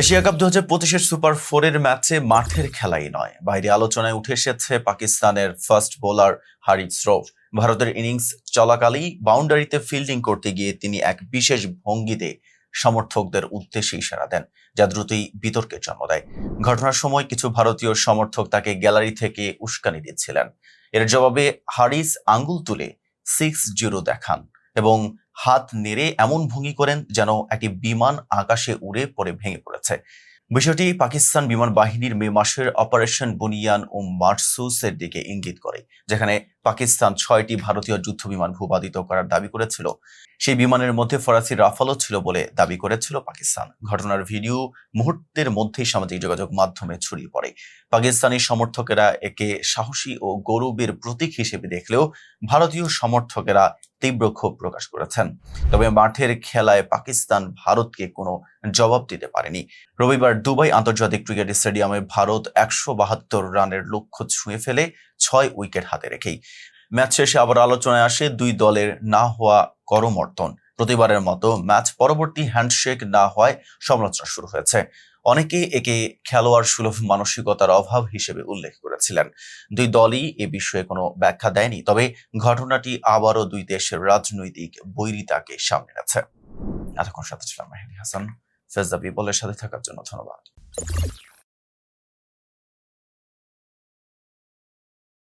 Asia cup দু হাজার পঁচিশের সুপার ফোরের ম্যাচে মাঠের খেলাই নয়। বাইরে আলোচনায় উঠে এসেছে পাকিস্তানের ফার্স্ট বোলার হারিস শ্রফ ভারতের ইনিংস চলাকালেই বাউন্ডারিতে ফিল্ডিং করতে গিয়ে তিনি এক বিশেষ ভঙ্গিতে সমর্থকদের উদ্দেশ্যে ইশারা দেন, যা দ্রুতই বিতর্কের জন্ম দেয়। ঘটনার সময় কিছু ভারতীয় সমর্থক তাকে গ্যালারি থেকে উস্কানি দিচ্ছিলেন। এর জবাবে হারিস আঙ্গুল তুলে সিক্স জিরো দেখান। এবং হাত নেড়ে এমন ভঙ্গি করেন যেন একটি বিমান আকাশে উড়ে পড়ে ভেঙে পড়েছে। বিষয়টি পাকিস্তান বিমান বাহিনীর মে মাসের অপারেশন বুনিয়ান ও মার্সুসের দিকে ইঙ্গিত করে, যেখানে পাকিস্তান ছয়টি ভারতীয় যুদ্ধ বিমান ভূপাদিত করার দাবি করেছিল। সেই বিমানের মধ্যে ফরাসি রাফালও ছিল বলে দাবি করেছিল পাকিস্তান। ঘটনার ভিডিও মুহূর্তের মধ্যেই সামাজিক যোগাযোগ মাধ্যমে ছড়িয়ে পড়ে। পাকিস্তানি সমর্থকেরা একে সাহসী ও গৌরবের প্রতীক হিসেবে দেখলেও ভারতীয় সমর্থকেরা তীব্র ক্ষোভ প্রকাশ করেছেন। তবে মাঠের খেলায় পাকিস্তান ভারতকে কোনো জবাব দিতে পারেনি। রবিবার দুবাই আন্তর্জাতিক ক্রিকেট স্টেডিয়ামে ভারত একশো বাহাত্তর রানের লক্ষ্য ছুঁয়ে ফেলে ছয় উইকেট হাতে রেখেই ম্যাচ শেষে আবার আলোচনায় আসে দুই দলের না হওয়া করমর্দন। প্রতিবারের মতো ম্যাচ পরবর্তী হ্যান্ডশেক না হওয়ায় সমালোচনা শুরু হয়েছে। অনেকেই একে খেলোয়াড় সুলভ মানসিকতার অভাব হিসেবে উল্লেখ করেছিলেন। দুই দলই এ বিষয়ে কোনো ব্যাখ্যা দেয়নি, তবে ঘটনাটি আবারও দুই দেশের রাজনৈতিক বৈরিতাকে সামনে এনেছে। এতক্ষণ সাথে ছিলাম মেহেদি হাসান। ফেজদা পিপলের সাথে থাকার জন্য ধন্যবাদ।